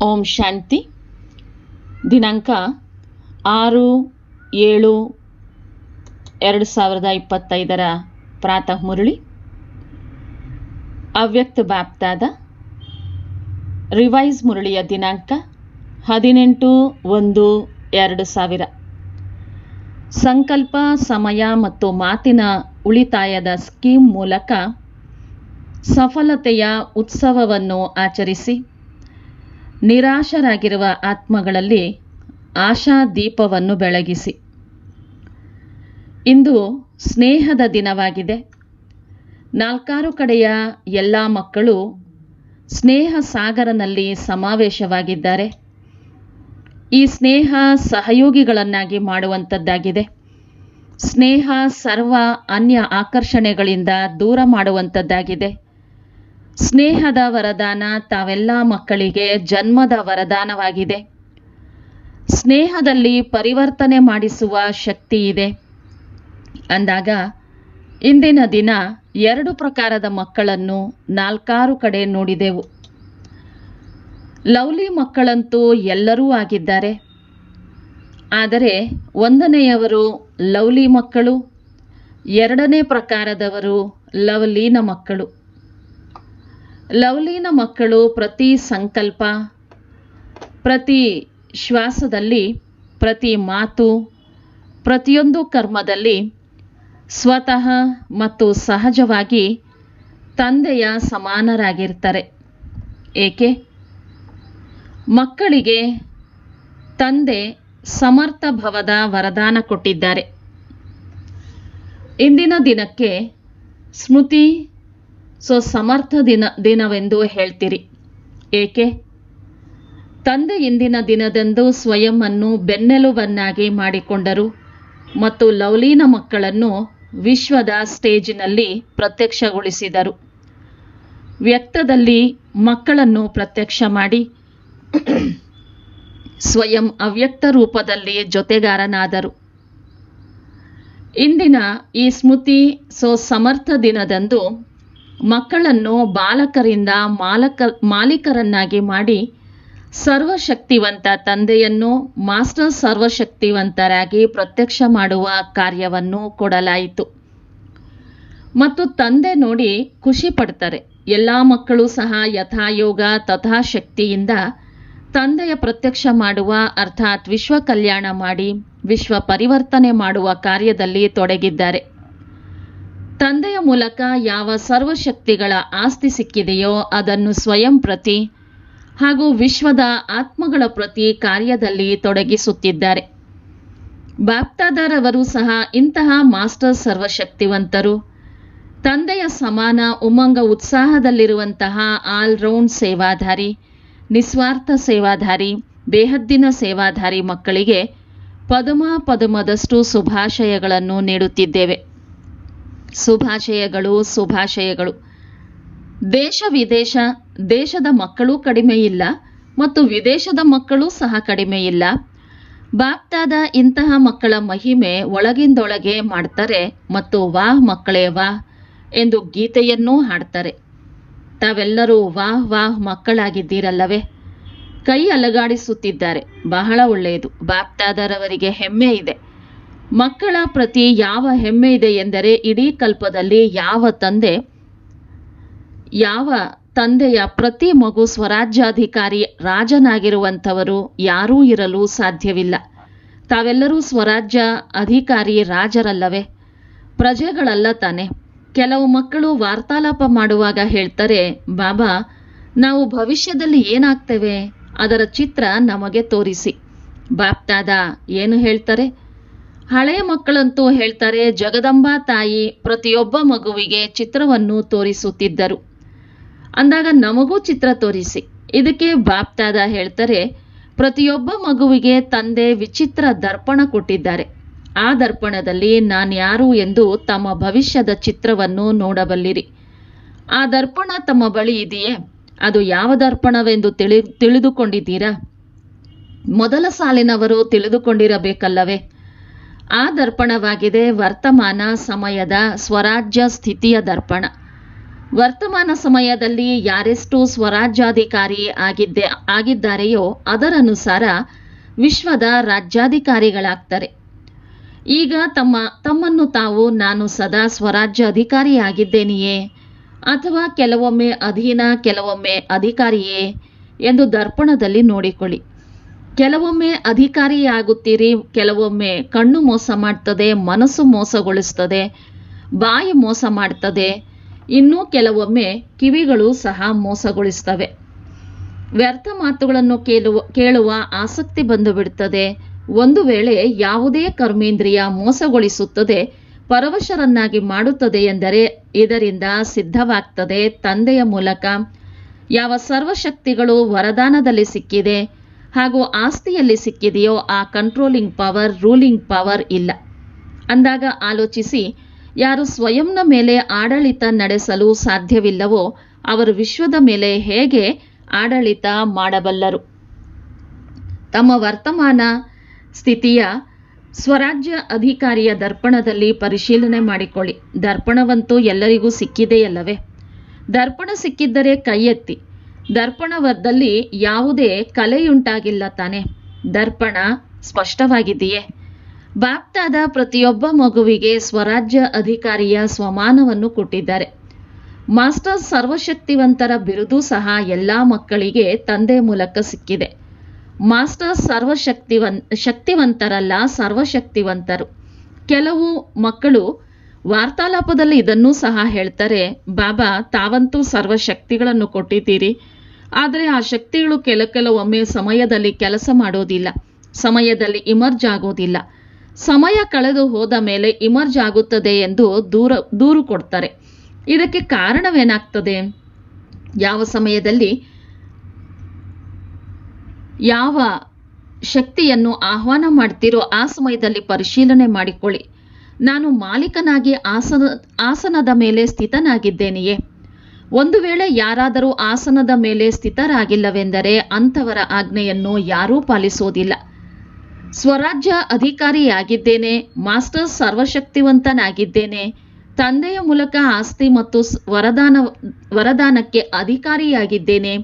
ಓಂ ಶಾಂತಿ. ದಿನಾಂಕ ಆರು ಏಳು ಎರಡು ಸಾವಿರದ ಇಪ್ಪತ್ತೈದರ ಪ್ರಾತಃ ಮುರಳಿ. ಅವ್ಯಕ್ತ ಬಾಪ್ತಾದ ರಿವೈಸ್ ಮುರಳಿಯ ದಿನಾಂಕ ಹದಿನೆಂಟು ಒಂದು ಎರಡು ಸಾವಿರ. ಸಂಕಲ್ಪ, ಸಮಯ ಮತ್ತು ಮಾತಿನ ಉಳಿತಾಯದ ಸ್ಕೀಮ್ ಮೂಲಕ ಸಫಲತೆಯ ಉತ್ಸವವನ್ನು ಆಚರಿಸಿ ನಿರಾಶರಾಗಿರುವ ಆತ್ಮಗಳಲ್ಲಿ ಆಶಾ ದೀಪವನ್ನು ಬೆಳಗಿಸಿ. ಇಂದು ಸ್ನೇಹದ ದಿನವಾಗಿದೆ. ನಾಲ್ಕಾರು ಕಡೆಯ ಎಲ್ಲ ಮಕ್ಕಳು ಸ್ನೇಹ ಸಾಗರನಲ್ಲಿ ಸಮಾವೇಶವಾಗಿದ್ದಾರೆ. ಈ ಸ್ನೇಹ ಸಹಯೋಗಿಗಳನ್ನಾಗಿ ಮಾಡುವಂಥದ್ದಾಗಿದೆ. ಸ್ನೇಹ ಸರ್ವ ಅನ್ಯ ಆಕರ್ಷಣೆಗಳಿಂದ ದೂರ ಮಾಡುವಂಥದ್ದಾಗಿದೆ. ಸ್ನೇಹದ ವರದಾನ ತಾವೆಲ್ಲ ಮಕ್ಕಳಿಗೆ ಜನ್ಮದ ವರದಾನವಾಗಿದೆ. ಸ್ನೇಹದಲ್ಲಿ ಪರಿವರ್ತನೆ ಮಾಡಿಸುವ ಶಕ್ತಿ ಇದೆ. ಅಂದಾಗ, ಇಂದಿನ ದಿನ ಎರಡು ಪ್ರಕಾರದ ಮಕ್ಕಳನ್ನು ನಾಲ್ಕಾರು ಕಡೆ ನೋಡಿದೆವು. ಲವ್ಲಿ ಮಕ್ಕಳಂತೂ ಎಲ್ಲರೂ ಆಗಿದ್ದಾರೆ. ಆದರೆ, ಒಂದನೆಯವರು ಲವ್ಲಿ ಮಕ್ಕಳು, ಎರಡನೇ ಪ್ರಕಾರದವರು ಲವ್ಲೀನ ಮಕ್ಕಳು. ಲವ್ಲೀನ ಮಕ್ಕಳು ಪ್ರತಿ ಸಂಕಲ್ಪ, ಪ್ರತಿ ಶ್ವಾಸದಲ್ಲಿ, ಪ್ರತಿ ಮಾತು, ಪ್ರತಿಯೊಂದು ಕರ್ಮದಲ್ಲಿ ಸ್ವತಃ ಮತ್ತು ಸಹಜವಾಗಿ ತಂದೆಯ ಸಮಾನರಾಗಿರ್ತಾರೆ. ಏಕೆ? ಮಕ್ಕಳಿಗೆ ತಂದೆ ಸಮರ್ಥ ಭವದ ವರದಾನ ಕೊಟ್ಟಿದ್ದಾರೆ. ಇಂದಿನ ದಿನಕ್ಕೆ ಸ್ಮೃತಿ ಸೊ ಸಮರ್ಥ ದಿನ, ದಿನವೆಂದು ಹೇಳ್ತೀರಿ. ಏಕೆ? ತಂದೆ ಇಂದಿನ ದಿನದಂದು ಸ್ವಯಂ ಅನ್ನು ಬೆನ್ನೆಲುಬನ್ನಾಗಿ ಮಾಡಿಕೊಂಡರು ಮತ್ತು ಲವ್ಲೀನ ಮಕ್ಕಳನ್ನು ವಿಶ್ವದ ಸ್ಟೇಜಿನಲ್ಲಿ ಪ್ರತ್ಯಕ್ಷಗೊಳಿಸಿದರು. ವ್ಯಕ್ತದಲ್ಲಿ ಮಕ್ಕಳನ್ನು ಪ್ರತ್ಯಕ್ಷ ಮಾಡಿ ಸ್ವಯಂ ಅವ್ಯಕ್ತ ರೂಪದಲ್ಲಿ ಜೊತೆಗಾರನಾದರು. ಇಂದಿನ ಈ ಸ್ಮೃತಿ ಸೊ ಸಮರ್ಥ ದಿನದಂದು ಮಕ್ಕಳನ್ನು ಬಾಲಕರಿಂದ ಮಾಲಕ, ಮಾಲೀಕರನ್ನಾಗಿ ಮಾಡಿ ಸರ್ವಶಕ್ತಿವಂತ ತಂದೆಯನ್ನು ಮಾಸ್ಟರ್ ಸರ್ವಶಕ್ತಿವಂತರಾಗಿ ಪ್ರತ್ಯಕ್ಷ ಮಾಡುವ ಕಾರ್ಯವನ್ನು ಕೊಡಲಾಯಿತು. ಮತ್ತು ತಂದೆ ನೋಡಿ ಖುಷಿ ಪಡ್ತಾರೆ. ಎಲ್ಲ ಮಕ್ಕಳು ಸಹ ಯಥಾಯೋಗ, ತಥಾಶಕ್ತಿಯಿಂದ ತಂದೆಯ ಪ್ರತ್ಯಕ್ಷ ಮಾಡುವ, ಅರ್ಥಾತ್ ವಿಶ್ವ ಕಲ್ಯಾಣ ಮಾಡಿ, ವಿಶ್ವ ಪರಿವರ್ತನೆ ಮಾಡುವ ಕಾರ್ಯದಲ್ಲಿ ತೊಡಗಿದ್ದಾರೆ. ತಂದೆಯ ಮೂಲಕ ಯಾವ ಸರ್ವಶಕ್ತಿಗಳ ಆಸ್ತಿ ಸಿಕ್ಕಿದೆಯೋ ಅದನ್ನು ಸ್ವಯಂ ಪ್ರತಿ ಹಾಗೂ ವಿಶ್ವದ ಆತ್ಮಗಳ ಪ್ರತಿ ಕಾರ್ಯದಲ್ಲಿ ತೊಡಗಿಸುತ್ತಿದ್ದಾರೆ. ಬಾಪ್ತಾದಾರವರು ಸಹ ಇಂತಹ ಮಾಸ್ಟರ್ ಸರ್ವಶಕ್ತಿವಂತರು. ತಂದೆಯ ಸಮಾನ ಉಮಂಗ ಉತ್ಸಾಹದಲ್ಲಿರುವಂತಹ ಆಲ್ರೌಂಡ್ ಸೇವಾಧಾರಿ, ನಿಸ್ವಾರ್ಥ ಸೇವಾಧಾರಿ, ಬೇಹದ್ದಿನ ಸೇವಾಧಾರಿ ಮಕ್ಕಳಿಗೆ ಪದುಮ ಪದಮದಷ್ಟು ಶುಭಾಶಯಗಳನ್ನು ನೀಡುತ್ತಿದ್ದೇವೆ. ಶುಭಾಶಯಗಳು ಶುಭಾಶಯಗಳು. ದೇಶ, ವಿದೇಶ, ದೇಶದ ಮಕ್ಕಳು ಕಡಿಮೆ ಇಲ್ಲ ಮತ್ತು ವಿದೇಶದ ಮಕ್ಕಳು ಸಹ ಕಡಿಮೆ ಇಲ್ಲ. ಬಾಪ್ತಾದ ಇಂತಹ ಮಕ್ಕಳ ಮಹಿಮೆ ಒಳಗಿಂದೊಳಗೆ ಮಾಡ್ತಾರೆ ಮತ್ತು ವಾಹ್ ಮಕ್ಕಳೇ ವಾಹ್ ಎಂದು ಗೀತೆಯನ್ನೂ ಹಾಡ್ತಾರೆ. ತಾವೆಲ್ಲರೂ ವಾಹ್ ವಾಹ್ ಮಕ್ಕಳಾಗಿದ್ದೀರಲ್ಲವೇ? ಕೈ ಅಲಗಾಡಿಸುತ್ತಿದ್ದಾರೆ. ಬಹಳ ಒಳ್ಳೆಯದು. ಬಾಪ್ತಾದರವರಿಗೆ ಹೆಮ್ಮೆ ಇದೆ. ಮಕ್ಕಳ ಪ್ರತಿ ಯಾವ ಹೆಮ್ಮೆ ಇದೆ ಎಂದರೆ ಇಡೀ ಕಲ್ಪದಲ್ಲಿ ಯಾವ ತಂದೆ, ಯಾವ ತಂದೆಯ ಪ್ರತಿ ಮಗು ಸ್ವರಾಜ್ಯಾಧಿಕಾರಿ ರಾಜನಾಗಿರುವಂಥವರು ಯಾರೂ ಇರಲು ಸಾಧ್ಯವಿಲ್ಲ. ತಾವೆಲ್ಲರೂ ಸ್ವರಾಜ್ಯ ಅಧಿಕಾರಿ ರಾಜರಲ್ಲವೇ? ಪ್ರಜೆಗಳಲ್ಲ ತಾನೆ. ಕೆಲವು ಮಕ್ಕಳು ವಾರ್ತಾಲಾಪ ಮಾಡುವಾಗ ಹೇಳ್ತಾರೆ, ಬಾಬಾ, ನಾವು ಭವಿಷ್ಯದಲ್ಲಿ ಏನಾಗ್ತೇವೆ? ಅದರ ಚಿತ್ರ ನಮಗೆ ತೋರಿಸಿ. ಬಾಪ್ತಾದ, ಏನು ಹೇಳ್ತಾರೆ? ಹಳೆಯ ಮಕ್ಕಳಂತೂ ಹೇಳ್ತಾರೆ, ಜಗದಂಬಾ ತಾಯಿ ಪ್ರತಿಯೊಬ್ಬ ಮಗುವಿಗೆ ಚಿತ್ರವನ್ನು ತೋರಿಸುತ್ತಿದ್ದರು. ಅಂದಾಗ ನಮಗೂ ಚಿತ್ರ ತೋರಿಸಿ. ಇದಕ್ಕೆ ಬಾಪ್ತಾದ ಹೇಳ್ತಾರೆ, ಪ್ರತಿಯೊಬ್ಬ ಮಗುವಿಗೆ ತಂದೆ ವಿಚಿತ್ರ ದರ್ಪಣ ಕೊಟ್ಟಿದ್ದಾರೆ. ಆ ದರ್ಪಣದಲ್ಲಿ ನಾನ್ಯಾರು ಎಂದು ತಮ್ಮ ಭವಿಷ್ಯದ ಚಿತ್ರವನ್ನು ನೋಡಬಲ್ಲಿರಿ. ಆ ದರ್ಪಣ ತಮ್ಮ ಬಳಿ ಇದೆಯೇ? ಅದು ಯಾವ ದರ್ಪಣವೆಂದು ತಿಳಿ ತಿಳಿದುಕೊಂಡಿದ್ದೀರಾ? ಮೊದಲ ಸಾಲಿನವರು ತಿಳಿದುಕೊಂಡಿರಬೇಕಲ್ಲವೇ? ಆ ದರ್ಪಣವಾಗಿದೆ ವರ್ತಮಾನ ಸಮಯದ ಸ್ವರಾಜ್ಯ ಸ್ಥಿತಿಯ ದರ್ಪಣ. ವರ್ತಮಾನ ಸಮಯದಲ್ಲಿ ಯಾರೆಷ್ಟು ಸ್ವರಾಜ್ಯಾಧಿಕಾರಿ ಆಗಿದ್ದೆ, ಆಗಿದ್ದಾರೆಯೋ ಅದರನುಸಾರ ವಿಶ್ವದ ರಾಜ್ಯಾಧಿಕಾರಿಗಳಾಗ್ತಾರೆ. ಈಗ ತಮ್ಮ, ತಮ್ಮನ್ನು ತಾವು ನಾನು ಸದಾ ಸ್ವರಾಜ್ಯ ಅಧಿಕಾರಿಯಾಗಿದ್ದೇನೆಯೇ ಅಥವಾ ಕೆಲವೊಮ್ಮೆ ಅಧೀನ, ಕೆಲವೊಮ್ಮೆ ಅಧಿಕಾರಿಯೇ? ಎಂದು ದರ್ಪಣದಲ್ಲಿ ನೋಡಿಕೊಳ್ಳಿ. ಕೆಲವೊಮ್ಮೆ ಅಧಿಕಾರಿಯಾಗುತ್ತೀರಿ, ಕೆಲವೊಮ್ಮೆ ಕಣ್ಣು ಮೋಸ ಮಾಡ್ತದೆ, ಮನಸ್ಸು ಮೋಸಗೊಳಿಸ್ತದೆ, ಬಾಯಿ ಮೋಸ ಮಾಡ್ತದೆ, ಇನ್ನೂ ಕೆಲವೊಮ್ಮೆ ಕಿವಿಗಳು ಸಹ ಮೋಸಗೊಳಿಸ್ತವೆ. ವ್ಯರ್ಥ ಮಾತುಗಳನ್ನು ಕೇಳುವ ಕೇಳುವ ಆಸಕ್ತಿ ಬಂದು ಬಿಡುತ್ತದೆ ಒಂದು ವೇಳೆ ಯಾವುದೇ ಕರ್ಮೇಂದ್ರಿಯ ಮೋಸಗೊಳಿಸುತ್ತದೆ, ಪರವಶರನ್ನಾಗಿ ಮಾಡುತ್ತದೆ ಎಂದರೆ ಇದರಿಂದ ಸಿದ್ಧವಾಗ್ತದೆ ತಂದೆಯ ಮೂಲಕ. ಯಾವ ಸರ್ವಶಕ್ತಿಗಳು ವರದಾನದಲ್ಲಿ ಸಿಕ್ಕಿದೆ ಹಾಗೂ ಆಸ್ತಿಯಲ್ಲಿ ಸಿಕ್ಕಿದೆಯೋ ಆ ಕಂಟ್ರೋಲಿಂಗ್ ಪವರ್ ರೂಲಿಂಗ್ ಪವರ್ ಇಲ್ಲ. ಅಂದಾಗ ಆಲೋಚಿಸಿ, ಯಾರು ಸ್ವಯಂನ ಮೇಲೆ ಆಡಳಿತ ನಡೆಸಲು ಸಾಧ್ಯವಿಲ್ಲವೋ ಅವರು ವಿಶ್ವದ ಮೇಲೆ ಹೇಗೆ ಆಡಳಿತ ಮಾಡಬಲ್ಲರು? ತಮ್ಮ ವರ್ತಮಾನ ಸ್ಥಿತಿಯ ಸ್ವರಾಜ್ಯ ಅಧಿಕಾರಿಯ ದರ್ಪಣದಲ್ಲಿ ಪರಿಶೀಲನೆ ಮಾಡಿಕೊಳ್ಳಿ. ದರ್ಪಣವಂತೂ ಎಲ್ಲರಿಗೂ ಸಿಕ್ಕಿದೆಯಲ್ಲವೇ? ದರ್ಪಣ ಸಿಕ್ಕಿದ್ದರೆ ಕೈ ಎತ್ತಿ ದರ್ಪಣವದಲ್ಲಿ ಯಾವುದೇ ಕಲೆಯುಂಟಾಗಿಲ್ಲ ತಾನೆ. ದರ್ಪಣ ಸ್ಪಷ್ಟವಾಗಿದೆಯೇ. ಬಾಪ್ತಾದ ಪ್ರತಿಯೊಬ್ಬ ಮಗುವಿಗೆ ಸ್ವರಾಜ್ಯ ಅಧಿಕಾರಿಯ ಸ್ವಮಾನವನ್ನು ಕೊಟ್ಟಿದ್ದಾರೆ. ಮಾಸ್ಟರ್ ಸರ್ವಶಕ್ತಿವಂತರ ಬಿರುದು ಸಹ ಎಲ್ಲ ಮಕ್ಕಳಿಗೆ ತಂದೆ ಮೂಲಕ ಸಿಕ್ಕಿದೆ. ಮಾಸ್ಟರ್ ಸರ್ವಶಕ್ತಿವನ್, ಶಕ್ತಿವಂತರಲ್ಲ ಸರ್ವಶಕ್ತಿವಂತರು. ಕೆಲವು ಮಕ್ಕಳು ವಾರ್ತಾಲಾಪದಲ್ಲಿ ಇದನ್ನೂ ಸಹ ಹೇಳ್ತಾರೆ, ಬಾಬಾ, ತಾವಂತೂ ಸರ್ವಶಕ್ತಿಗಳನ್ನು ಕೊಟ್ಟಿದ್ದೀರಿ. ಆದರೆ ಆ ಶಕ್ತಿಗಳು ಕೆಲ ಕೆಲವೊಮ್ಮೆ ಸಮಯದಲ್ಲಿ ಕೆಲಸ ಮಾಡೋದಿಲ್ಲ, ಸಮಯದಲ್ಲಿ ಇಮರ್ಜ್ ಆಗೋದಿಲ್ಲ. ಸಮಯ ಕಳೆದು ಹೋದ ಮೇಲೆ ಇಮರ್ಜ್ ಆಗುತ್ತದೆ ಎಂದು ದೂರ, ದೂರು ಕೊಡ್ತಾರೆ. ಇದಕ್ಕೆ ಕಾರಣವೇನಾಗ್ತದೆ? ಯಾವ ಸಮಯದಲ್ಲಿ ಯಾವ ಶಕ್ತಿಯನ್ನು ಆಹ್ವಾನ ಮಾಡ್ತೀರೋ ಆ ಸಮಯದಲ್ಲಿ ಪರಿಶೀಲನೆ ಮಾಡಿಕೊಳ್ಳಿ. ನಾನು ಮಾಲೀಕನಾಗಿ ಆಸನ, ಆಸನದ ಮೇಲೆ ಸ್ಥಿತನಾಗಿದ್ದೇನೆಯೇ? ಒಂದು ವೇಳೆ ಯಾರಾದರೂ ಆಸನದ ಮೇಲೆ ಸ್ಥಿತರಾಗಿಲ್ಲವೆಂದರೆ ಅಂಥವರ ಆಜ್ಞೆಯನ್ನು ಯಾರೂ ಪಾಲಿಸೋದಿಲ್ಲ ಸ್ವರಾಜ್ಯ ಅಧಿಕಾರಿಯಾಗಿದ್ದೇನೆ, ಮಾಸ್ಟರ್ ಸರ್ವಶಕ್ತಿವಂತನಾಗಿದ್ದೇನೆ, ತಂದೆಯ ಮೂಲಕ ಆಸ್ತಿ ಮತ್ತು ವರದಾನ, ವರದಾನಕ್ಕೆ ಅಧಿಕಾರಿಯಾಗಿದ್ದೇನೆ.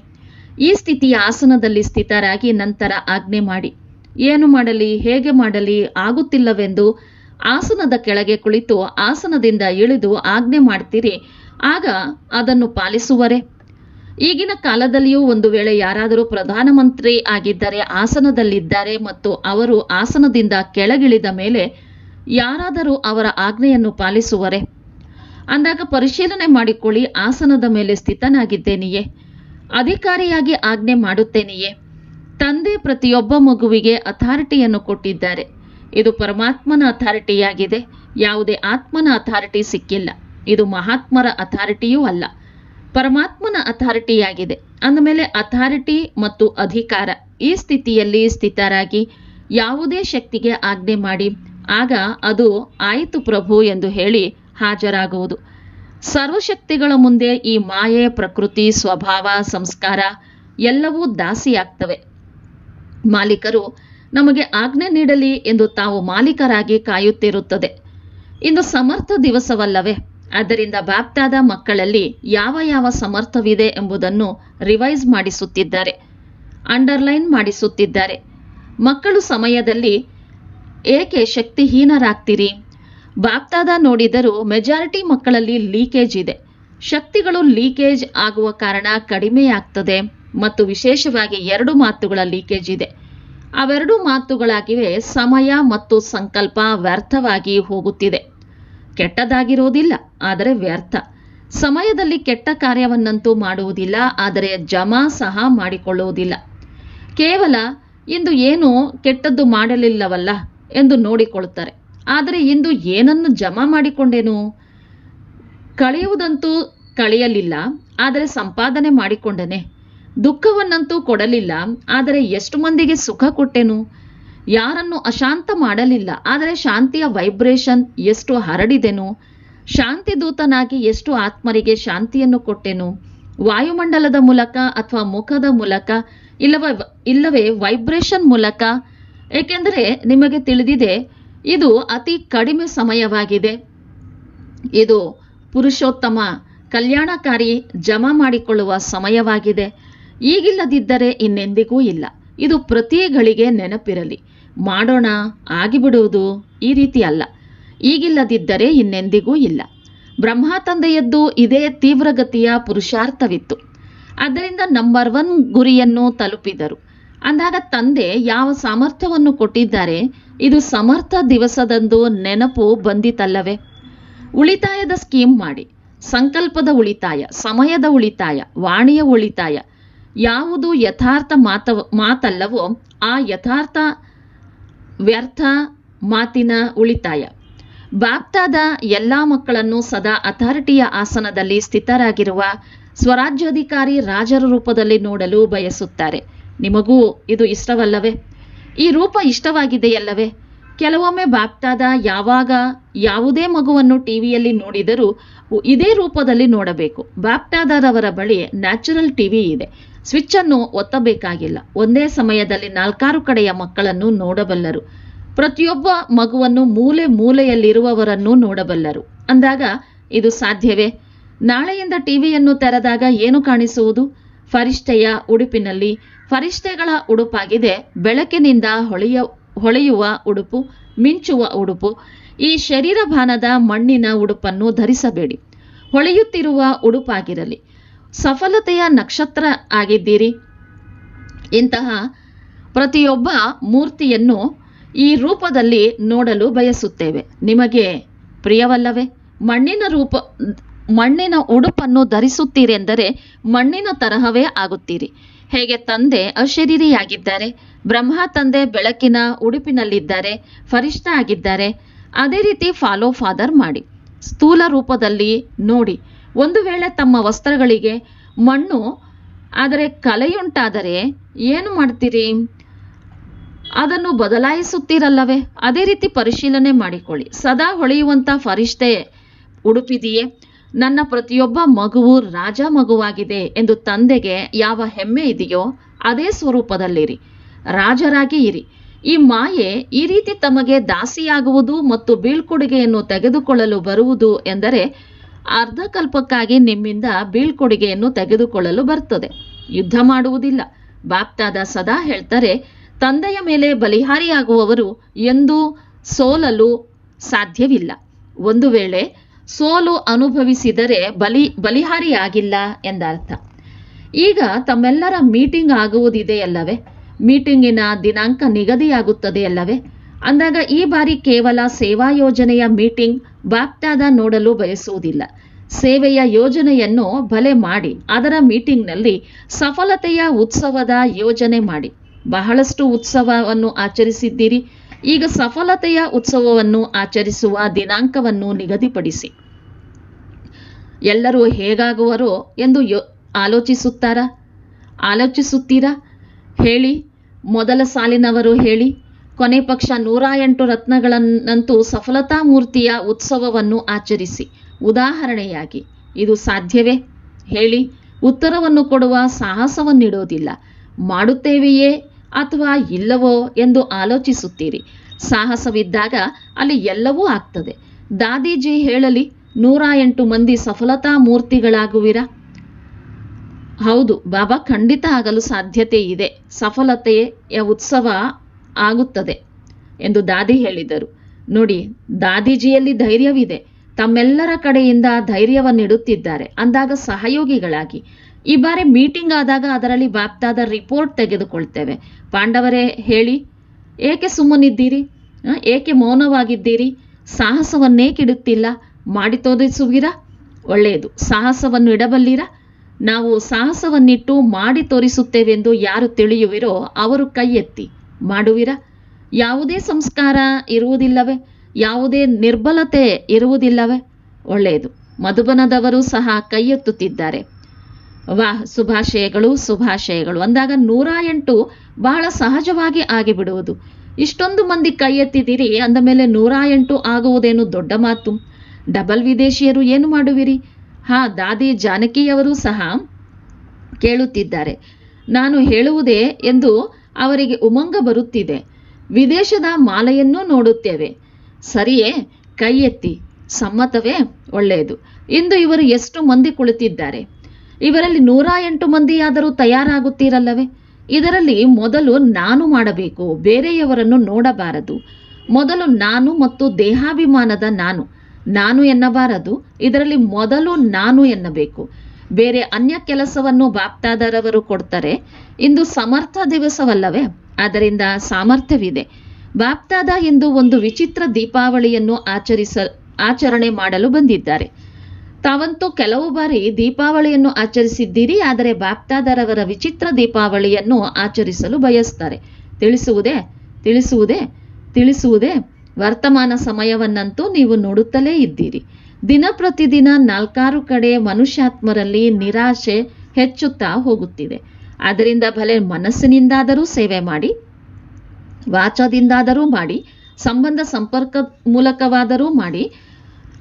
ಈ ಸ್ಥಿತಿಯ ಆಸನದಲ್ಲಿ ಸ್ಥಿತರಾಗಿ ನಂತರ ಆಜ್ಞೆ ಮಾಡಿ. ಏನು ಮಾಡಲಿ, ಹೇಗೆ ಮಾಡಲಿ, ಆಗುತ್ತಿಲ್ಲವೆಂದು ಆಸನದ ಕೆಳಗೆ ಕುಳಿತು ಆಸನದಿಂದ ಇಳಿದು ಆಜ್ಞೆ ಮಾಡ್ತೀರಿ. ಆಗ ಅದನ್ನು ಪಾಲಿಸುವರೆ. ಈಗಿನ ಕಾಲದಲ್ಲಿಯೂ ಒಂದು ವೇಳೆ ಯಾರಾದರೂ ಪ್ರಧಾನಮಂತ್ರಿ ಆಗಿದ್ದರೆ ಆಸನದಲ್ಲಿದ್ದಾರೆ ಮತ್ತು ಅವರು ಆಸನದಿಂದ ಕೆಳಗಿಳಿದ ಮೇಲೆ ಯಾರಾದರೂ ಅವರ ಆಜ್ಞೆಯನ್ನು ಪಾಲಿಸುವರೆ. ಅಂದಾಗ ಪರಿಶೀಲನೆ ಮಾಡಿಕೊಳ್ಳಿ, ಆಸನದ ಮೇಲೆ ಸ್ಥಿತನಾಗಿದ್ದೇನೆಯೇ? ಅಧಿಕಾರಿಯಾಗಿ ಆಜ್ಞೆ ಮಾಡುತ್ತೇನೆಯೇ? ತಂದೆ ಪ್ರತಿಯೊಬ್ಬ ಮಗುವಿಗೆ ಅಥಾರಿಟಿಯನ್ನು ಕೊಟ್ಟಿದ್ದಾರೆ. ಇದು ಪರಮಾತ್ಮನ ಅಥಾರಿಟಿಯಾಗಿದೆ. ಯಾವುದೇ ಆತ್ಮನ ಅಥಾರಿಟಿ ಸಿಕ್ಕಿಲ್ಲ. ಇದು ಮಹಾತ್ಮರ ಅಥಾರಿಟಿಯೂ ಅಲ್ಲ. ಪರಮಾತ್ಮನ ಅಥಾರಿಟಿಯಾಗಿದೆ. ಅಂದಮೇಲೆ ಅಥಾರಿಟಿ ಮತ್ತು ಅಧಿಕಾರ ಈ ಸ್ಥಿತಿಯಲ್ಲಿ ಸ್ಥಿತರಾಗಿ ಯಾವುದೇ ಶಕ್ತಿಗೆ ಆಜ್ಞೆ ಮಾಡಿ, ಆಗ ಅದು ಆಯಿತು ಪ್ರಭು ಎಂದು ಹೇಳಿ ಹಾಜರಾಗುವುದು. ಸರ್ವಶಕ್ತಿಗಳ ಮುಂದೆ ಈ ಮಾಯೆ, ಪ್ರಕೃತಿ, ಸ್ವಭಾವ, ಸಂಸ್ಕಾರ ಎಲ್ಲವೂ ದಾಸಿಯಾಗ್ತವೆ. ಮಾಲೀಕರು ನಮಗೆ ಆಜ್ಞೆ ನೀಡಲಿ ಎಂದು ತಾವು ಮಾಲೀಕರಾಗಿ ಕಾಯುತ್ತಿರುತ್ತದೆ. ಇಂದು ಸಮರ್ಥ ದಿವಸವಲ್ಲವೇ? ಆದ್ದರಿಂದ ಬ್ಯಾಪ್ತಾದ ಮಕ್ಕಳಲ್ಲಿ ಯಾವ ಯಾವ ಸಮರ್ಥವಿದೆ ಎಂಬುದನ್ನು ರಿವೈಸ್ ಮಾಡಿಸುತ್ತಿದ್ದಾರೆ ಅಂಡರ್ಲೈನ್ ಮಾಡಿಸುತ್ತಿದ್ದಾರೆ. ಮಕ್ಕಳು ಸಮಯದಲ್ಲಿ ಏಕೆ ಶಕ್ತಿಹೀನರಾಗ್ತೀರಿ? ಬಾಪ್ತಾದ ನೋಡಿದರೂ ಮೆಜಾರಿಟಿ ಮಕ್ಕಳಲ್ಲಿ ಲೀಕೇಜ್ ಇದೆ. ಶಕ್ತಿಗಳು ಲೀಕೇಜ್ ಆಗುವ ಕಾರಣ ಕಡಿಮೆಯಾಗ್ತದೆ ಮತ್ತು ವಿಶೇಷವಾಗಿ ಎರಡು ಮಾತುಗಳ ಲೀಕೇಜ್ ಇದೆ. ಅವೆರಡು ಮಾತುಗಳಾಗಿವೆ, ಸಮಯ ಮತ್ತು ಸಂಕಲ್ಪ ವ್ಯರ್ಥವಾಗಿ ಹೋಗುತ್ತಿದೆ. ಕೆಟ್ಟದಾಗಿರೋದಿಲ್ಲ, ಆದರೆ ವ್ಯರ್ಥ. ಸಮಯದಲ್ಲಿ ಕೆಟ್ಟ ಕಾರ್ಯವನ್ನಂತೂ ಮಾಡುವುದಿಲ್ಲ, ಆದರೆ ಜಮಾ ಸಹ ಮಾಡಿಕೊಳ್ಳುವುದಿಲ್ಲ. ಕೇವಲ ಇಂದು ಏನು ಕೆಟ್ಟದ್ದು ಮಾಡಲಿಲ್ಲವಲ್ಲ ಎಂದು ನೋಡಿಕೊಳ್ಳುತ್ತಾರೆ. ಆದರೆ ಇಂದು ಏನನ್ನು ಜಮಾ ಮಾಡಿಕೊಂಡೇನು? ಕಳೆಯುವುದಂತೂ ಕಳೆಯಲಿಲ್ಲ, ಆದರೆ ಸಂಪಾದನೆ ಮಾಡಿಕೊಂಡನೆ. ದುಃಖವನ್ನಂತೂ ಕೊಡಲಿಲ್ಲ, ಆದರೆ ಎಷ್ಟು ಮಂದಿಗೆ ಸುಖ ಕೊಟ್ಟೆನು? ಯಾರನ್ನು ಅಶಾಂತ ಮಾಡಲಿಲ್ಲ, ಆದರೆ ಶಾಂತಿಯ ವೈಬ್ರೇಷನ್ ಎಷ್ಟು ಹರಡಿದೆನು? ಶಾಂತಿ ದೂತನಾಗಿ ಎಷ್ಟು ಆತ್ಮರಿಗೆ ಶಾಂತಿಯನ್ನು ಕೊಟ್ಟೆನು? ವಾಯುಮಂಡಲದ ಮೂಲಕ ಅಥವಾ ಮುಖದ ಮೂಲಕ, ಇಲ್ಲವ, ಇಲ್ಲವೇ ವೈಬ್ರೇಷನ್ ಮೂಲಕ? ಏಕೆಂದರೆ ನಿಮಗೆ ತಿಳಿದಿದೆ, ಇದು ಅತಿ ಕಡಿಮೆ ಸಮಯವಾಗಿದೆ. ಇದು ಪುರುಷೋತ್ತಮ, ಕಲ್ಯಾಣಕಾರಿ, ಜಮಾ ಮಾಡಿಕೊಳ್ಳುವ ಸಮಯವಾಗಿದೆ. ಈಗಿಲ್ಲದಿದ್ದರೆ ಇನ್ನೆಂದಿಗೂ ಇಲ್ಲ. ಇದು ಪ್ರತಿ ಗಳಿಗೆ ನೆನಪಿರಲಿ. ಮಾಡೋಣ ಆಗಿಬಿಡುವುದು ಈ ರೀತಿ ಅಲ್ಲ. ಈಗಿಲ್ಲದಿದ್ದರೆ ಇನ್ನೆಂದಿಗೂ ಇಲ್ಲ. ಬ್ರಹ್ಮ ತಂದೆಯದ್ದು ಇದೇ ತೀವ್ರಗತಿಯ ಪುರುಷಾರ್ಥವಿತ್ತು. ಆದ್ದರಿಂದ ನಂಬರ್ ಒನ್ ಗುರಿಯನ್ನು ತಲುಪಿದರು. ಅಂದಾಗ ತಂದೆ ಯಾವ ಸಾಮರ್ಥ್ಯವನ್ನು ಕೊಟ್ಟಿದ್ದಾರೆ, ಇದು ಸಮರ್ಥ ದಿವಸದಂದು ನೆನಪು ಬಂದಿತಲ್ಲವೇ? ಉಳಿತಾಯದ ಸ್ಕೀಮ್ ಮಾಡಿ. ಸಂಕಲ್ಪದ ಉಳಿತಾಯ, ಸಮಯದ ಉಳಿತಾಯ, ವಾಣಿಯ ಉಳಿತಾಯ. ಯಾವುದು ಯಥಾರ್ಥ ಮಾತ ಮಾತಲ್ಲವೋ, ಆ ಯಥಾರ್ಥ ವ್ಯರ್ಥ ಮಾತಿನ ಉಳಿತಾಯ. ಬಾಪ್ತಾದ ಎಲ್ಲ ಮಕ್ಕಳನ್ನು ಸದಾ ಅಥಾರಿಟಿಯ ಆಸನದಲ್ಲಿ ಸ್ಥಿತರಾಗಿರುವ ಸ್ವರಾಜ್ಯಾಧಿಕಾರಿ ರಾಜರ ರೂಪದಲ್ಲಿ ನೋಡಲು ಬಯಸುತ್ತಾರೆ. ನಿಮಗೂ ಇದು ಇಷ್ಟವಲ್ಲವೇ? ಈ ರೂಪ ಇಷ್ಟವಾಗಿದೆಯಲ್ಲವೇ? ಕೆಲವೊಮ್ಮೆ ಬಾಪ್ತಾದ ಯಾವಾಗ ಯಾವುದೇ ಮಗುವನ್ನು ಟಿವಿಯಲ್ಲಿ ನೋಡಿದರೂ ಇದೇ ರೂಪದಲ್ಲಿ ನೋಡಬೇಕು. ಬಾಪ್ತಾದರವರ ಬಳಿ ನ್ಯಾಚುರಲ್ ಟಿವಿ ಇದೆ. ಸ್ವಿಚ್ ಅನ್ನು ಒತ್ತಬೇಕಾಗಿಲ್ಲ. ಒಂದೇ ಸಮಯದಲ್ಲಿ ನಾಲ್ಕಾರು ಕಡೆಯ ಮಕ್ಕಳನ್ನು ನೋಡಬಲ್ಲರು. ಪ್ರತಿಯೊಬ್ಬ ಮಗುವನ್ನು ಮೂಲೆ ಮೂಲೆಯಲ್ಲಿರುವವರನ್ನು ನೋಡಬಲ್ಲರು. ಅಂದಾಗ ಇದು ಸಾಧ್ಯವೇ? ನಾಳೆಯಿಂದ ಟಿವಿಯನ್ನು ತೆರೆದಾಗ ಏನು ಕಾಣಿಸುವುದು? ಫರಿಷ್ಠೆಯ ಉಡುಪಿನಲ್ಲಿ ಫರಿಷ್ಠೆಗಳ ಉಡುಪಾಗಿದೆ. ಬೆಳಕಿನಿಂದ ಹೊಳೆಯ, ಹೊಳೆಯುವ ಉಡುಪು, ಮಿಂಚುವ ಉಡುಪು. ಈ ಶರೀರ ಭಾನದ ಮಣ್ಣಿನ ಉಡುಪನ್ನು ಧರಿಸಬೇಡಿ. ಹೊಳೆಯುತ್ತಿರುವ ಉಡುಪಾಗಿರಲಿ. ಸಫಲತೆಯ ನಕ್ಷತ್ರ ಆಗಿದ್ದೀರಿ. ಇಂತಹ ಪ್ರತಿಯೊಬ್ಬ ಮೂರ್ತಿಯನ್ನು ಈ ರೂಪದಲ್ಲಿ ನೋಡಲು ಬಯಸುತ್ತೇವೆ. ನಿಮಗೆ ಪ್ರಿಯವಲ್ಲವೇ, ಮಣ್ಣಿನ ರೂಪ, ಮಣ್ಣಿನ ಉಡುಪನ್ನು ಧರಿಸುತ್ತೀರೆಂದರೆ ಮಣ್ಣಿನ ತರಹವೇ ಆಗುತ್ತೀರಿ. ಹೇಗೆ ತಂದೆ ಅಶರೀರಿಯಾಗಿದ್ದಾರೆ, ಬ್ರಹ್ಮ ತಂದೆ ಬೆಳಕಿನ ಉಡುಪಿನಲ್ಲಿದ್ದಾರೆ, ಫರಿಷ್ಠ ಆಗಿದ್ದಾರೆ, ಅದೇ ರೀತಿ ಫಾಲೋ ಫಾದರ್ ಮಾಡಿ, ಸ್ಥೂಲ ರೂಪದಲ್ಲಿ ನೋಡಿ ಒಂದು ವೇಳೆ ತಮ್ಮ ವಸ್ತ್ರಗಳಿಗೆ ಮಣ್ಣು, ಆದರೆ ಕಲೆಯುಂಟಾದರೆ ಏನು ಮಾಡ್ತೀರಿ? ಅದನ್ನು ಬದಲಾಯಿಸುತ್ತೀರಲ್ಲವೇ? ಅದೇ ರೀತಿ ಪರಿಶೀಲನೆ ಮಾಡಿಕೊಳ್ಳಿ. ಸದಾ ಹೊಳೆಯುವಂಥ ಫರಿಷ್ಠೆ ಉಡುಪಿದೆಯೇ, ನನ್ನ ಪ್ರತಿಯೊಬ್ಬ ಮಗುವು ರಾಜ ಮಗುವಾಗಿದೆ ಎಂದು ತಂದೆಗೆ ಯಾವ ಹೆಮ್ಮೆ ಇದೆಯೋ, ಅದೇ ಸ್ವರೂಪದಲ್ಲಿರಿ. ರಾಜರಾಗಿ ಇರಿ. ಈ ಮಾಯೆ ಈ ರೀತಿ ತಮಗೆ ದಾಸಿಯಾಗುವುದು ಮತ್ತು ಬೀಳ್ಕೊಡುಗೆಯನ್ನು ತೆಗೆದುಕೊಳ್ಳಲು ಬರುವುದು ಎಂದರೆ ಅರ್ಧಕಲ್ಪಕ್ಕಾಗಿ ನಿಮ್ಮಿಂದ ಬೀಳ್ಕೊಡುಗೆಯನ್ನು ತೆಗೆದುಕೊಳ್ಳಲು ಬರ್ತದೆ. ಯುದ್ಧ ಮಾಡುವುದಿಲ್ಲ. ಬಾಪ್ತಾದ ಸದಾ ಹೇಳ್ತಾರೆ, ತಂದೆಯ ಮೇಲೆ ಬಲಿಹಾರಿಯಾಗುವವರು ಎಂದೂ ಸೋಲಲು ಸಾಧ್ಯವಿಲ್ಲ. ಒಂದು ವೇಳೆ ಸೋಲು ಅನುಭವಿಸಿದರೆ ಬಲಿ, ಬಲಿಹಾರಿಯಾಗಿಲ್ಲ ಎಂದರ್ಥ. ಈಗ ತಮ್ಮೆಲ್ಲರ ಮೀಟಿಂಗ್ ಆಗುವುದಿದೆಯಲ್ಲವೇ? ಮೀಟಿಂಗಿನ ದಿನಾಂಕ ನಿಗದಿಯಾಗುತ್ತದೆಯಲ್ಲವೇ ಅಂದಾಗ ಈ ಬಾರಿ ಕೇವಲ ಸೇವಾ ಯೋಜನೆಯ ಮೀಟಿಂಗ್ ಬಾಕ್ತಾದ ನೋಡಲು ಬಯಸುವುದಿಲ್ಲ. ಸೇವೆಯ ಯೋಜನೆಯನ್ನು ಬಲೆ ಮಾಡಿ, ಅದರ ಮೀಟಿಂಗ್ನಲ್ಲಿ ಸಫಲತೆಯ ಉತ್ಸವದ ಯೋಜನೆ ಮಾಡಿ. ಬಹಳಷ್ಟು ಉತ್ಸವವನ್ನು ಆಚರಿಸಿದ್ದೀರಿ, ಈಗ ಸಫಲತೆಯ ಉತ್ಸವವನ್ನು ಆಚರಿಸುವ ದಿನಾಂಕವನ್ನು ನಿಗದಿಪಡಿಸಿ. ಎಲ್ಲರೂ ಹೇಗಾಗುವರೋ ಎಂದು ಯೋ, ಆಲೋಚಿಸುತ್ತಾರಾ? ಆಲೋಚಿಸುತ್ತೀರಾ? ಹೇಳಿ, ಮೊದಲ ಸಾಲಿನವರು ಹೇಳಿ ಕೊನೆ ಪಕ್ಷ ನೂರ ಎಂಟು ರತ್ನಗಳನ್ನಂತೂ ಸಫಲತಾ ಮೂರ್ತಿಯ ಉತ್ಸವವನ್ನು ಆಚರಿಸಿ. ಉದಾಹರಣೆಯಾಗಿ, ಇದು ಸಾಧ್ಯವೇ? ಹೇಳಿ. ಉತ್ತರವನ್ನು ಕೊಡುವ ಸಾಹಸವನ್ನಿಡೋದಿಲ್ಲ. ಮಾಡುತ್ತೇವೆಯೇ ಅಥವಾ ಇಲ್ಲವೋ ಎಂದು ಆಲೋಚಿಸುತ್ತೀರಿ. ಸಾಹಸವಿದ್ದಾಗ ಅಲ್ಲಿ ಎಲ್ಲವೂ ಆಗ್ತದೆ. ದಾದೀಜಿ ಹೇಳಲಿ ನೂರ ಎಂಟು ಮಂದಿ ಸಫಲತಾ ಮೂರ್ತಿಗಳಾಗುವಿರಾ? ಹೌದು, ಬಾಬಾ ಖಂಡಿತ ಆಗಲು ಸಾಧ್ಯತೆ ಇದೆ. ಸಫಲತೆಯ ಉತ್ಸವ ಆಗುತ್ತದೆ ಎಂದು ದಾದಿ ಹೇಳಿದರು. ನೋಡಿ, ದಾದಿಜಿಯಲ್ಲಿ ಧೈರ್ಯವಿದೆ. ತಮ್ಮೆಲ್ಲರ ಕಡೆಯಿಂದ ಧೈರ್ಯವನ್ನಿಡುತ್ತಿದ್ದಾರೆ. ಅಂದಾಗ ಸಹಯೋಗಿಗಳಾಗಿ. ಈ ಬಾರಿ ಮೀಟಿಂಗ್ ಆದಾಗ ಅದರಲ್ಲಿ ವ್ಯಾಪ್ತಾದ ರಿಪೋರ್ಟ್ ತೆಗೆದುಕೊಳ್ತೇವೆ. ಪಾಂಡವರೇ, ಹೇಳಿ. ಏಕೆ ಸುಮ್ಮನಿದ್ದೀರಿ? ಏಕೆ ಮೌನವಾಗಿದ್ದೀರಿ? ಸಾಹಸವನ್ನೇಕಿಡುತ್ತಿಲ್ಲ ಮಾಡಿ ತೋರಿಸುವಿರಾ? ಒಳ್ಳೆಯದು. ಸಾಹಸವನ್ನು ಇಡಬಲ್ಲಿರಾ? ನಾವು ಸಾಹಸವನ್ನಿಟ್ಟು ಮಾಡಿ ತೋರಿಸುತ್ತೇವೆಂದು ಯಾರು ತಿಳಿಯುವಿರೋ ಅವರು ಕೈ ಎತ್ತಿ ಮಾಡುವಿರಾ? ಯಾವುದೇ ಸಂಸ್ಕಾರ ಇರುವುದಿಲ್ಲವೇ? ಯಾವುದೇ ನಿರ್ಬಲತೆ ಇರುವುದಿಲ್ಲವೇ? ಒಳ್ಳೆಯದು. ಮಧುಬನದವರು ಸಹ ಕೈಯೆತ್ತುತ್ತಿದ್ದಾರೆ. ವಾಹ್, ಶುಭಾಶಯಗಳು ಶುಭಾಶಯಗಳು. ಅಂದಾಗ ನೂರ ಎಂಟು ಬಹಳ ಸಹಜವಾಗಿ ಆಗಿಬಿಡುವುದು. ಇಷ್ಟೊಂದು ಮಂದಿ ಕೈ ಎತ್ತಿದ್ದೀರಿ ಅಂದ ಮೇಲೆ ನೂರ ಎಂಟು ಆಗುವುದೇನು ದೊಡ್ಡ ಮಾತು? ಡಬಲ್ ವಿದೇಶಿಯರು ಏನು ಮಾಡುವಿರಿ? ಹಾ, ದಾದಿ ಜಾನಕಿಯವರು ಸಹ ಕೇಳುತ್ತಿದ್ದಾರೆ. ನಾನು ಹೇಳುವುದೇ ಎಂದು ಅವರಿಗೆ ಉಮಂಗ ಬರುತ್ತಿದೆ. ವಿದೇಶದ ಮಾಲೆಯನ್ನೂ ನೋಡುತ್ತೇವೆ. ಸರಿಯೇ ಕೈ ಎತ್ತಿ ಸಮ್ಮತವೇ, ಒಳ್ಳೆಯದು. ಇಂದು ಇವರು ಎಷ್ಟು ಮಂದಿ ಕುಳಿತಿದ್ದಾರೆ? ಇವರಲ್ಲಿ ನೂರ ಎಂಟು ಮಂದಿಯಾದರೂ ತಯಾರಾಗುತ್ತೀರಲ್ಲವೇ? ಇದರಲ್ಲಿ ಮೊದಲು ನಾನು ಮಾಡಬೇಕು, ಬೇರೆಯವರನ್ನು ನೋಡಬಾರದು. ಮೊದಲು ನಾನು ಮತ್ತು ದೇಹಾಭಿಮಾನದ ನಾನು. ನಾನು ಎನ್ನಬಾರದು. ಇದರಲ್ಲಿ ಮೊದಲು ನಾನು ಎನ್ನಬೇಕು. ಬೇರೆ ಅನ್ಯ ಕೆಲಸವನ್ನು ಬಾಪ್ತಾದರವರು ಕೊಡ್ತಾರೆ. ಇಂದು ಸಮರ್ಥ ದಿವಸವಲ್ಲವೇ? ಅದರಿಂದ ಸಾಮರ್ಥ್ಯವಿದೆ. ಬಾಪ್ತಾದ ಎಂದು ಒಂದು ವಿಚಿತ್ರ ದೀಪಾವಳಿಯನ್ನು ಆಚರಿಸ, ಆಚರಣೆ ಮಾಡಲು ಬಂದಿದ್ದಾರೆ. ತಾವಂತೂ ಕೆಲವು ಬಾರಿ ದೀಪಾವಳಿಯನ್ನು ಆಚರಿಸಿದ್ದೀರಿ, ಆದರೆ ಬಾಪ್ತಾದರವರ ವಿಚಿತ್ರ ದೀಪಾವಳಿಯನ್ನು ಆಚರಿಸಲು ಬಯಸ್ತಾರೆ. ತಿಳಿಸುವುದೇ? ತಿಳಿಸುವುದೇ? ತಿಳಿಸುವುದೇ? ವರ್ತಮಾನ ಸಮಯವನ್ನಂತೂ ನೀವು ನೋಡುತ್ತಲೇ ಇದ್ದೀರಿ. ದಿನ ಪ್ರತಿದಿನ ನಾಲ್ಕಾರು ಕಡೆ ಮನುಷ್ಯಾತ್ಮರಲ್ಲಿ ನಿರಾಶೆ ಹೆಚ್ಚುತ್ತಾ ಹೋಗುತ್ತಿದೆ. ಆದ್ದರಿಂದ ಭಲೆ ಮನಸ್ಸಿನಿಂದಾದರೂ ಸೇವೆ ಮಾಡಿ, ವಾಚದಿಂದಾದರೂ ಮಾಡಿ, ಸಂಬಂಧ ಸಂಪರ್ಕ ಮೂಲಕವಾದರೂ ಮಾಡಿ.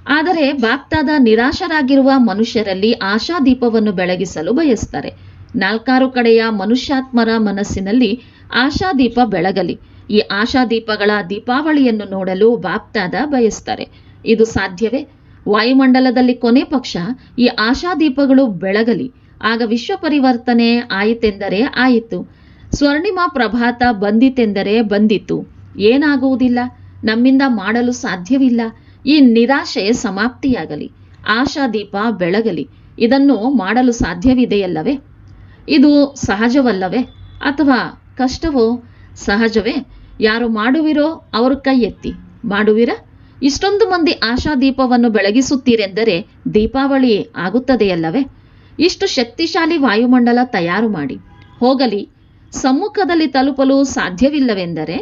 ಆದರೆ ಬಾಪ್ತಾದ ನಿರಾಶರಾಗಿರುವ ಮನುಷ್ಯರಲ್ಲಿ ಆಶಾದೀಪವನ್ನು ಬೆಳಗಿಸಲು ಬಯಸ್ತಾರೆ. ನಾಲ್ಕಾರು ಕಡೆಯ ಮನುಷ್ಯಾತ್ಮರ ಮನಸ್ಸಿನಲ್ಲಿ ಆಶಾದೀಪ ಬೆಳಗಲಿ. ಈ ಆಶಾದೀಪಗಳ ದೀಪಾವಳಿಯನ್ನು ನೋಡಲು ಬಾಪ್ತಾದ ಬಯಸ್ತಾರೆ. ಇದು ಸಾಧ್ಯವೇ? ವಾಯುಮಂಡಲದಲ್ಲಿ ಕೊನೆ ಪಕ್ಷ ಈ ಆಶಾದೀಪಗಳು ಬೆಳಗಲಿ. ಆಗ ವಿಶ್ವ ಪರಿವರ್ತನೆ ಆಯಿತೆಂದರೆ ಆಯಿತು. ಸ್ವರ್ಣಿಮ ಪ್ರಭಾತ ಬಂದಿತೆಂದರೆ ಬಂದಿತು. ಏನಾಗುವುದಿಲ್ಲ? ನಮ್ಮಿಂದ ಮಾಡಲು ಸಾಧ್ಯವಿಲ್ಲ. ಈ ನಿರಾಶೆ ಸಮಾಪ್ತಿಯಾಗಲಿ. ಆಶಾದೀಪ ಬೆಳಗಲಿ. ಇದನ್ನು ಮಾಡಲು ಸಾಧ್ಯವಿದೆಯಲ್ಲವೇ? ಇದು ಸಹಜವಲ್ಲವೇ? ಅಥವಾ ಕಷ್ಟವೋ? ಸಹಜವೇ? ಯಾರು ಮಾಡುವಿರೋ ಅವರು ಕೈ ಎತ್ತಿ ಮಾಡುವಿರಾ? ಇಷ್ಟೊಂದು ಮಂದಿ ಆಶಾದೀಪವನ್ನು ಬೆಳಗಿಸುತ್ತೀರೆಂದರೆ ದೀಪಾವಳಿ ಆಗುತ್ತದೆಯಲ್ಲವೇ? ಇಷ್ಟು ಶಕ್ತಿಶಾಲಿ ವಾಯುಮಂಡಲ ತಯಾರು ಮಾಡಿ, ಹೋಗಲಿ, ಸಮ್ಮುಖದಲ್ಲಿ ತಲುಪಲು ಸಾಧ್ಯವಿಲ್ಲವೆಂದರೆ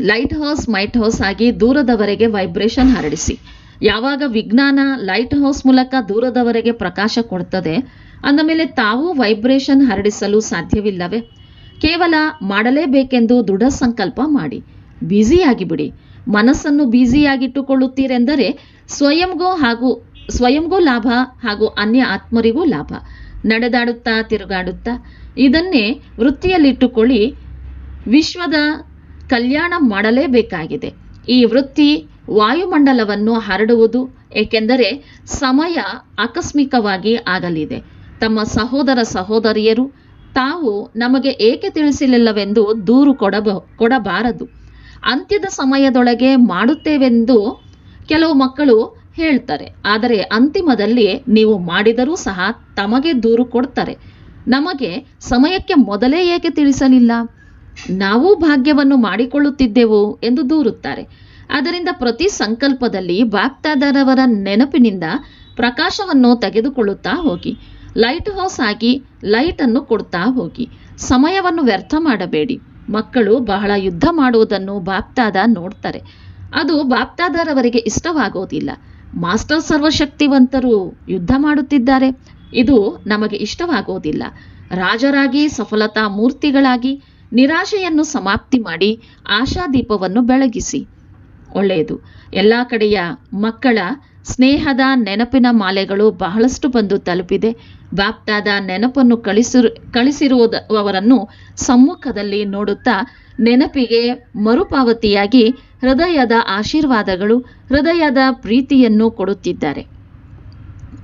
ಲೈಟ್ ಹೌಸ್ ಮೈಟ್ ಹೌಸ್ ಆಗಿ ದೂರದವರೆಗೆ ವೈಬ್ರೇಷನ್ ಹರಡಿಸಿ. ಯಾವಾಗ ವಿಜ್ಞಾನ ಲೈಟ್ ಹೌಸ್ ಮೂಲಕ ದೂರದವರೆಗೆ ಪ್ರಕಾಶ ಕೊಡ್ತದೆ, ಅಂದ ಮೇಲೆ ತಾವು ವೈಬ್ರೇಷನ್ ಹರಡಿಸಲು ಸಾಧ್ಯವಿಲ್ಲವೇ? ಕೇವಲ ಮಾಡಲೇಬೇಕೆಂದು ದೃಢ ಸಂಕಲ್ಪ ಮಾಡಿ. ಬ್ಯುಸಿಯಾಗಿ ಬಿಡಿ ಮನಸ್ಸನ್ನು ಬ್ಯುಸಿಯಾಗಿಟ್ಟುಕೊಳ್ಳುತ್ತೀರೆಂದರೆ ಸ್ವಯಂಗೂ ಹಾಗೂ ಸ್ವಯಂಗೂ ಲಾಭ ಹಾಗೂ ಅನ್ಯ ಆತ್ಮರಿಗೂ ಲಾಭ. ನಡೆದಾಡುತ್ತಾ, ತಿರುಗಾಡುತ್ತಾ, ಇದನ್ನೇ ವೃತ್ತಿಯಲ್ಲಿಟ್ಟುಕೊಳ್ಳಿ ವಿಶ್ವದ ಕಲ್ಯಾಣ ಮಾಡಲೇಬೇಕಾಗಿದೆ. ಈ ವೃತ್ತಿ ವಾಯುಮಂಡಲವನ್ನು ಹರಡುವುದು, ಏಕೆಂದರೆ ಸಮಯ ಆಕಸ್ಮಿಕವಾಗಿ ಆಗಲಿದೆ. ತಮ್ಮ ಸಹೋದರ ಸಹೋದರಿಯರು ತಾವು ನಮಗೆ ಏಕೆ ತಿಳಿಸಲಿಲ್ಲವೆಂದು ದೂರು ಕೊಡಬ, ಕೊಡಬಾರದು. ಅಂತ್ಯದ ಸಮಯದೊಳಗೆ ಮಾಡುತ್ತೇವೆಂದು ಕೆಲವು ಮಕ್ಕಳು ಹೇಳ್ತಾರೆ. ಆದರೆ ಅಂತಿಮದಲ್ಲಿ ನೀವು ಮಾಡಿದರೂ ಸಹ ತಮಗೆ ದೂರು ಕೊಡ್ತಾರೆ. ನಮಗೆ ಸಮಯಕ್ಕೆ ಮೊದಲೇ ಏಕೆ ತಿಳಿಸಲಿಲ್ಲ? ನಾವು ಭಾಗ್ಯವನ್ನು ಮಾಡಿಕೊಳ್ಳುತ್ತಿದ್ದೆವು ಎಂದು ದೂರುತ್ತಾರೆ. ಆದ್ದರಿಂದ ಪ್ರತಿ ಸಂಕಲ್ಪದಲ್ಲಿ ಬಾಪ್ತಾದರವರ ನೆನಪಿನಿಂದ ಪ್ರಕಾಶವನ್ನು ತೆಗೆದುಕೊಳ್ಳುತ್ತಾ ಹೋಗಿ, ಲೈಟ್ ಹೌಸ್ ಆಗಿ ಲೈಟನ್ನು ಕೊಡ್ತಾ ಹೋಗಿ, ಸಮಯವನ್ನು ವ್ಯರ್ಥ ಮಾಡಬೇಡಿ. ಮಕ್ಕಳು ಬಹಳ ಯುದ್ಧ ಮಾಡುವುದನ್ನು ಬಾಪ್ತಾದ ನೋಡ್ತಾರೆ. ಅದು ಬಾಪ್ತಾದರವರಿಗೆ ಇಷ್ಟವಾಗೋದಿಲ್ಲ. ಮಾಸ್ಟರ್ ಸರ್ವಶಕ್ತಿವಂತರು ಯುದ್ಧ ಮಾಡುತ್ತಿದ್ದಾರೆ. ಇದು ನಮಗೆ ಇಷ್ಟವಾಗೋದಿಲ್ಲ. ರಾಜರಾಗಿ ಸಫಲತಾ ಮೂರ್ತಿಗಳಾಗಿ ನಿರಾಶೆಯನ್ನು ಸಮಾಪ್ತಿ ಮಾಡಿ ಆಶಾದೀಪವನ್ನು ಬೆಳಗಿಸಿ. ಒಳ್ಳೆಯದು. ಎಲ್ಲ ಕಡೆಯ ಮಕ್ಕಳ ಸ್ನೇಹದ ನೆನಪಿನ ಮಾಲೆಗಳು ಬಹಳಷ್ಟು ಬಂದು ತಲುಪಿದೆ. ಬಾಪ್ತಾದ ನೆನಪನ್ನು ಕಳಿಸಿರು, ಕಳಿಸಿರುವವರನ್ನು ಸಮ್ಮುಖದಲ್ಲಿ ನೋಡುತ್ತಾ ನೆನಪಿಗೆ ಮರುಪಾವತಿಯಾಗಿ ಹೃದಯದ ಆಶೀರ್ವಾದಗಳು, ಹೃದಯದ ಪ್ರೀತಿಯನ್ನು ಕೊಡುತ್ತಿದ್ದಾರೆ.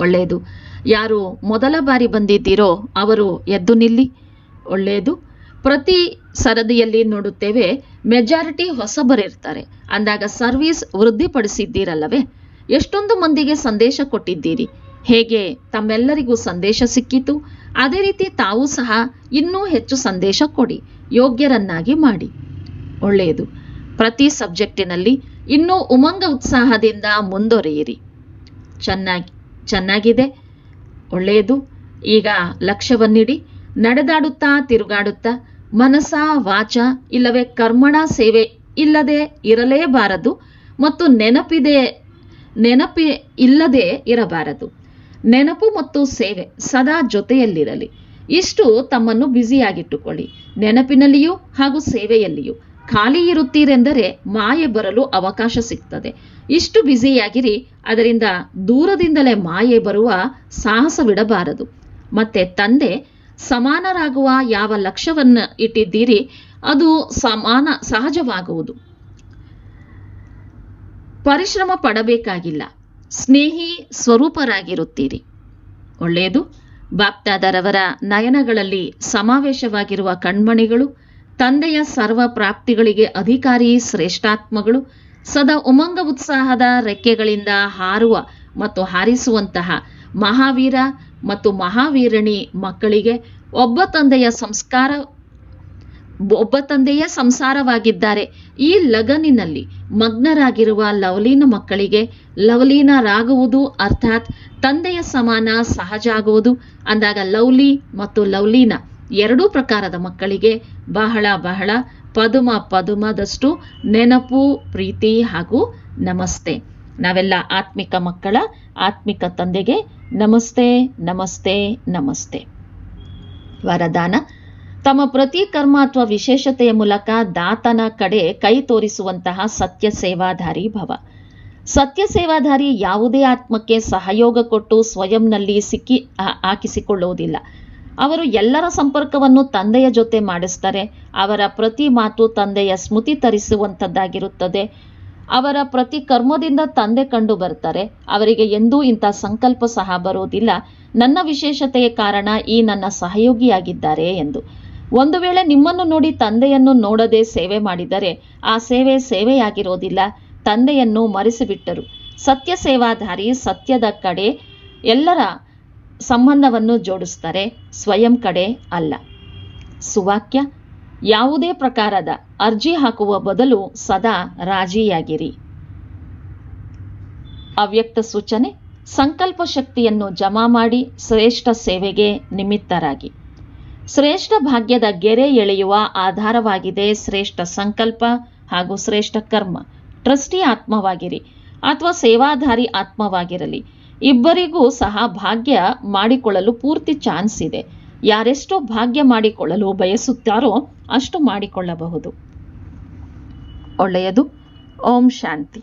ಒಳ್ಳೆಯದು. ಯಾರು ಮೊದಲ ಬಾರಿ ಬಂದಿದ್ದೀರೋ ಅವರು ಎದ್ದು ನಿಲ್ಲಿ. ಒಳ್ಳೆಯದು. ಪ್ರತಿ ಸರದಿಯಲ್ಲಿ ನೋಡುತ್ತೇವೆ, ಮೆಜಾರಿಟಿ ಹೊಸಬರಿರ್ತಾರೆ. ಅಂದಾಗ ಸರ್ವಿಸ್ ವೃದ್ಧಿಪಡಿಸಿದ್ದೀರಲ್ಲವೇ? ಎಷ್ಟೊಂದು ಮಂದಿಗೆ ಸಂದೇಶ ಕೊಟ್ಟಿದ್ದೀರಿ. ಹೇಗೆ ತಮ್ಮೆಲ್ಲರಿಗೂ ಸಂದೇಶ ಸಿಕ್ಕಿತು. ಅದೇ ರೀತಿ ತಾವು ಸಹ ಇನ್ನೂ ಹೆಚ್ಚು ಸಂದೇಶ ಕೊಡಿ. ಯೋಗ್ಯರನ್ನಾಗಿ ಮಾಡಿ. ಒಳ್ಳೆಯದು. ಪ್ರತಿ ಸಬ್ಜೆಕ್ಟಿನಲ್ಲಿ ಇನ್ನೂ ಉಮಂಗ ಉತ್ಸಾಹದಿಂದ ಮುಂದುವರಿಯಿರಿ ಚೆನ್ನಾಗಿ, ಚೆನ್ನಾಗಿದೆ. ಒಳ್ಳೆಯದು. ಈಗ ಲಕ್ಷ್ಯವನ್ನಿಡಿ. ನಡೆದಾಡುತ್ತಾ ತಿರುಗಾಡುತ್ತಾ ಮನಸ ವಾಚ, ಇಲ್ಲವೇ ಕರ್ಮಣ ಸೇವೆ ಇಲ್ಲದೆ ಇರಲೇಬಾರದು ಮತ್ತು ನೆನಪಿದೆ ನೆನಪಿ ಇಲ್ಲದೆ ಇರಬಾರದು. ನೆನಪು ಮತ್ತು ಸೇವೆ ಸದಾ ಜೊತೆಯಲ್ಲಿರಲಿ. ಇಷ್ಟು ತಮ್ಮನ್ನು ಬ್ಯುಸಿಯಾಗಿಟ್ಟುಕೊಳ್ಳಿ. ನೆನಪಿನಲ್ಲಿಯೂ ಹಾಗೂ ಸೇವೆಯಲ್ಲಿಯೂ ಖಾಲಿ ಇರುತ್ತೀರೆಂದರೆ ಮಾಯೆ ಬರಲು ಅವಕಾಶ ಸಿಗ್ತದೆ. ಇಷ್ಟು ಬ್ಯುಸಿಯಾಗಿರಿ, ಅದರಿಂದ ದೂರದಿಂದಲೇ ಮಾಯೆ ಬರುವ ಸಾಹಸವಿಡಬಾರದು ಮತ್ತೆ ತಂದೆ, ಸಮಾನರಾಗುವ ಯಾವ ಲಕ್ಷ್ಯವನ್ನು ಇಟ್ಟಿದ್ದೀರಿ, ಅದು ಸಮಾನ ಸಹಜವಾಗುವುದು. ಪರಿಶ್ರಮ ಪಡಬೇಕಾಗಿಲ್ಲ. ಸ್ನೇಹಿ ಸ್ವರೂಪರಾಗಿರುತ್ತೀರಿ. ಒಳ್ಳೆಯದು. ಬಾಪ್ತಾದರವರ ನಯನಗಳಲ್ಲಿ ಸಮಾವೇಶವಾಗಿರುವ ಕಣ್ಮಣಿಗಳು, ತಂದೆಯ ಸರ್ವ ಪ್ರಾಪ್ತಿಗಳಿಗೆ ಅಧಿಕಾರಿ ಶ್ರೇಷ್ಠಾತ್ಮಗಳು, ಸದಾ ಉಮಂಗ ಉತ್ಸಾಹದ ರೆಕ್ಕೆಗಳಿಂದ ಹಾರುವ ಮತ್ತು ಹಾರಿಸುವಂತಹ ಮಹಾವೀರ ಮತ್ತು ಮಹಾವೀರಣಿ ಮಕ್ಕಳಿಗೆ ಒಬ್ಬ ತಂದೆಯ ಸಂಸ್ಕಾರ ಒಬ್ಬ ತಂದೆಯ ಸಂಸಾರವಾಗಿದ್ದಾರೆ. ಈ ಲಗನಿನಲ್ಲಿ ಮಗ್ನರಾಗಿರುವ ಲವಲೀನ ಮಕ್ಕಳಿಗೆ ಲವಲೀನರಾಗುವುದು ಅರ್ಥಾತ್ ತಂದೆಯ ಸಮಾನ ಸಹಜ ಆಗುವುದು ಅಂದಾಗ ಲವ್ಲಿ ಮತ್ತು ಲವ್ಲೀನ ಎರಡೂ ಪ್ರಕಾರದ ಮಕ್ಕಳಿಗೆ ಬಹಳ ಬಹಳ ಪದುಮ ಪದುಮದಷ್ಟು ನೆನಪು, ಪ್ರೀತಿ ಹಾಗೂ ನಮಸ್ತೆ. ನಾವೆಲ್ಲ ಆತ್ಮಿಕ ಮಕ್ಕಳ, ಆತ್ಮಿಕ ತಂದೆಗೆ ನಮಸ್ತೆ ನಮಸ್ತೆ ನಮಸ್ತೆ. ವರದಾನ ತಮ್ಮ ಪ್ರತಿ ಕರ್ಮ ಅಥವಾ ವಿಶೇಷತೆಯ ಮೂಲಕ ದಾತನ ಕಡೆ ಕೈ ತೋರಿಸುವಂತಹ ಸತ್ಯ ಸೇವಾಧಾರಿ ಭವ. ಸತ್ಯ ಸೇವಾಧಾರಿ ಯಾವುದೇ ಆತ್ಮಕ್ಕೆ ಸಹಯೋಗ ಕೊಟ್ಟು ಸ್ವಯಂನಲ್ಲಿ ಸಿಕ್ಕಿ ಹಾಕಿಸಿಕೊಳ್ಳುವುದಿಲ್ಲ. ಅವರು ಎಲ್ಲರ ಸಂಪರ್ಕವನ್ನು ತಂದೆಯ ಜೊತೆ ಮಾಡಿಸ್ತಾರೆ. ಅವರ ಪ್ರತಿ ಮಾತು ತಂದೆಯ ಸ್ಮೃತಿ ತರಿಸುವಂಥದ್ದಾಗಿರುತ್ತದೆ. ಅವರ ಪ್ರತಿ ಕರ್ಮದಿಂದ ತಂದೆ ಕಂಡು ಬರ್ತಾರೆ. ಅವರಿಗೆ ಎಂದೂ ಇಂಥ ಸಂಕಲ್ಪ ಸಹ ಬರುವುದಿಲ್ಲ. ನನ್ನ ವಿಶೇಷತೆಯ ಕಾರಣ ಈ ನನ್ನ ಸಹಯೋಗಿಯಾಗಿದ್ದಾರೆ ಎಂದು. ಒಂದು ವೇಳೆ ನಿಮ್ಮನ್ನು ನೋಡಿ ತಂದೆಯನ್ನು ನೋಡದೆ ಸೇವೆ ಮಾಡಿದರೆ ಆ ಸೇವೆ ಸೇವೆಯಾಗಿರೋದಿಲ್ಲ. ತಂದೆಯನ್ನು ಮರೆಸಿಬಿಟ್ಟರು. ಸತ್ಯ ಸೇವಾಧಾರಿ, ಸತ್ಯದ ಕಡೆ ಎಲ್ಲರ ಸಂಬಂಧವನ್ನು ಜೋಡಿಸ್ತಾರೆ, ಸ್ವಯಂ ಕಡೆ ಅಲ್ಲ. ಸುವಾಕ್ಯ, ಯಾವುದೇ ಪ್ರಕಾರದ ಅರ್ಜಿ ಹಾಕುವ ಬದಲು ಸದಾ ರಾಜಿಯಾಗಿರಿ. ಅವ್ಯಕ್ತ ಸೂಚನೆ, ಸಂಕಲ್ಪ ಶಕ್ತಿಯನ್ನು ಜಮಾ ಮಾಡಿ ಶ್ರೇಷ್ಠ ಸೇವೆಗೆ ನಿಮಿತ್ತರಾಗಿ. ಶ್ರೇಷ್ಠ ಭಾಗ್ಯದ ಗೆರೆ ಎಳೆಯುವ ಆಧಾರವಾಗಿದೆ ಶ್ರೇಷ್ಠ ಸಂಕಲ್ಪ ಹಾಗೂ ಶ್ರೇಷ್ಠ ಕರ್ಮ. ಟ್ರಸ್ಟಿ ಆತ್ಮವಾಗಿರಿ ಅಥವಾ ಸೇವಾಧಾರಿ ಆತ್ಮವಾಗಿರಲಿ. ಇಬ್ಬರಿಗೂ ಸಹ ಭಾಗ್ಯ ಮಾಡಿಕೊಳ್ಳಲು ಪೂರ್ತಿ ಚಾನ್ಸ್ ಇದೆ. ಯಾರೆಷ್ಟು ಭಾಗ್ಯ ಮಾಡಿಕೊಳ್ಳಲು ಬಯಸುತ್ತಾರೋ ಅಷ್ಟು ಮಾಡಿಕೊಳ್ಳಬಹುದು. ಒಳ್ಳೆಯದು. ಓಂ ಶಾಂತಿ.